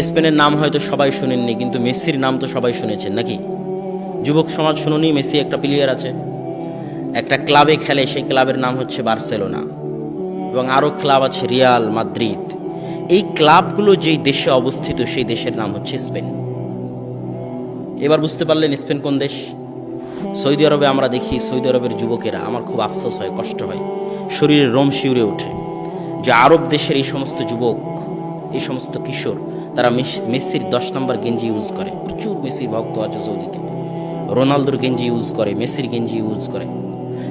স্পেনের নাম হয়তো সবাই শুনেননি, কিন্তু মেসির নাম তো সবাই শুনেছেন, নাকি? যুবক সমাজ শুনুনি মেসি একটা প্লেয়ার আছে। একটা ক্লাবে খেলে, সেই ক্লাবের নাম হচ্ছে বার্সেলোনা। এবং আরও ক্লাব আছে, রিয়াল মাদ্রিদ। এই ক্লাবগুলো যেই দেশে অবস্থিত, সেই দেশের নাম হচ্ছে স্পেন। এবার বুঝতে পারলেন স্পেন কোন দেশ? সৌদি আরবে আমরা দেখি, সৌদি আরবের যুবকেরা, আমার খুব আফসোস হয়, কষ্ট হয়। শরীরে রোম শিউরে ওঠে। যে আরব দেশের এই সমস্ত যুবক এই সমস্ত কিশোর, তারা মেসির দশ নম্বর গেঞ্জি ইউজ করে। প্রচুর মেসির ভক্ত আছে সৌদিতে। রোনালদোর গেঞ্জি ইউজ করে, মেসির গেঞ্জি ইউজ করে।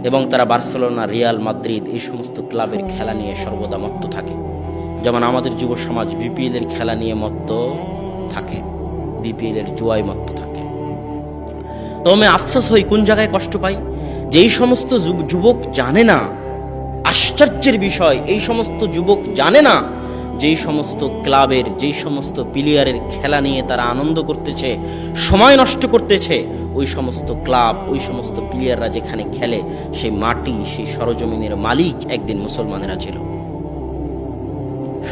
এবং তারা বার্সেলোনা, রিয়াল মাদ্রিদ এই সমস্ত ক্লাবের খেলা নিয়ে সর্বদা মত্ত থাকে। যেমন আমাদের যুব সমাজ বিপিএল এর খেলা নিয়ে মত্ত থাকে। বিপিএল এর জুয়ায় মত্ত থাকে। তো আমি আফসোস হই কোন জায়গায় কষ্ট পাই? যে এই সমস্ত যুব- যুবক জানে না। আশ্চর্যের বিষয়, এই সমস্ত যুবক জানে না যেই সমস্ত ক্লাবের, যেই সমস্ত প্লেয়ারের খেলা নিয়ে তারা আনন্দ করতেছে, সময় নষ্ট করতেছে, ওই সমস্ত ক্লাব, ওই সমস্ত প্লেয়াররা যেখানে খেলে, সেই মাটি, সেই সরজমিনের মালিক একদিন মুসলমানেরা ছিল।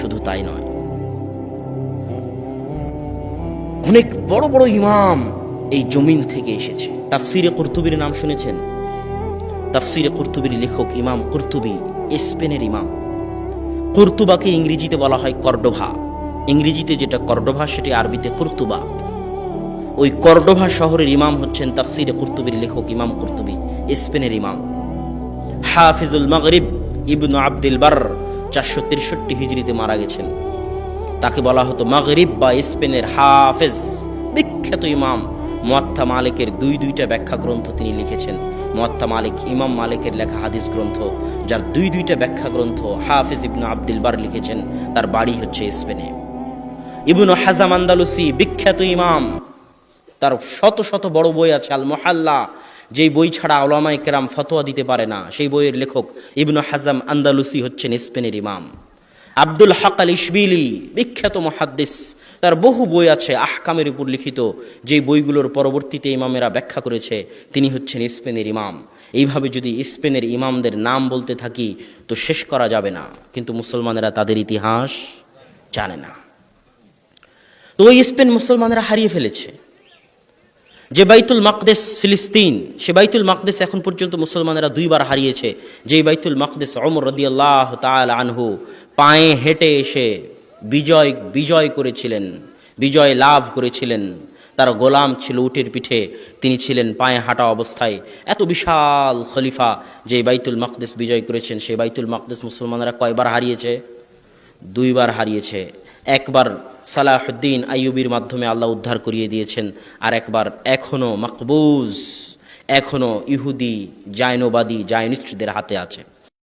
শুধু তাই নয়। অনেক বড় বড় ইমাম এই জমিন থেকে এসেছে। তাফসিরে কর্তুবির নাম শুনেছেন? তাফসিরে কর্তুবির লেখক ইমাম কর্তুবি, স্পেনের ইমাম। কর্তুবাকে ইংরেজিতে বলা হয় কর্ডোভা। ইংরেজিতে যেটা কর্ডোভা, সেটি আরবিতে কর্তুবা। ওই কর্ডোভা শহরের ইমাম হচ্ছেন তাফসিরে কর্তুবির লেখক ইমাম কর্তুবি, স্পেনের ইমাম। হাফিজুল মাগরিব ইবনু আব্দুল বার চারশো তেষট্টি হিজড়িতে মারা গেছেন। তাকে বলা হতো মাগরিব বা স্পেনের হাফেজ। বিখ্যাত ইমাম, মোয়াত্তা মালিকের দুই দুইটা ব্যাখ্যা গ্রন্থ তিনি লিখেছেন। মোয়াত্তা মালিক, ইমাম মালিকের লেখা হাদিস গ্রন্থ, যার দুই দুইটা ব্যাখ্যা গ্রন্থ হাফেজ ইবনু আব্দুল বার লিখেছেন, তার বাড়ি হচ্ছে স্পেনে। ইবনু হাজাম আন্দালুসি, বিখ্যাত ইমাম, তার শত শত বড় বই আছে আল মোহাল্লা যেই বই ছাড়া আলামাই কেরাম ফতোয়া দিতে পারে না, সেই বইয়ের লেখক ইবনু হাজাম আন্দালুসি হচ্ছেন স্পেনের ইমাম। আব্দুল হক আল ইসবিলি বিখ্যাত মহাদ্দিস। তার বহু বই আছে আহকামের উপর লিখিত। যেই বইগুলোর পরবর্তীতে ইমামেরা ব্যাখ্যা করেছে, তিনি হচ্ছেন স্পেনের ইমাম। এইভাবে যদি স্পেনের ইমামদের নাম বলতে থাকি, তো শেষ করা যাবে না। কিন্তু মুসলমানেরা তাদের ইতিহাস জানে না। তো ওই স্পেন মুসলমানেরা হারিয়ে ফেলেছে। যে বাইতুল মাকদেস ফিলিস্তিন, সে বাইতুল মাকদেস এখন পর্যন্ত মুসলমানেরা দুইবার হারিয়েছে। যে বাইতুল মাকদেস অমর রদিয়াল্লাহ তাল আনহু পায়ে হেঁটে এসে বিজয় বিজয় করেছিলেন, বিজয় লাভ করেছিলেন। তার গোলাম ছিল উটের পিঠে, তিনি ছিলেন পায়ে হাঁটা অবস্থায়। এত বিশাল খলিফা যে বাইতুল মাকদেস বিজয় করেছেন সেই বাইতুল মাকদেস মুসলমানেরা কয়বার হারিয়েছে? দুইবার হারিয়েছে। একবার সালাহদ্দিন আইয়ুবির মাধ্যমে আল্লাহ উদ্ধার করিয়ে দিয়েছেন, আর একবার এখনও মকবুজ এখনও ইহুদি, জায়নবাদী, জায়নিস্টদের হাতে আছে।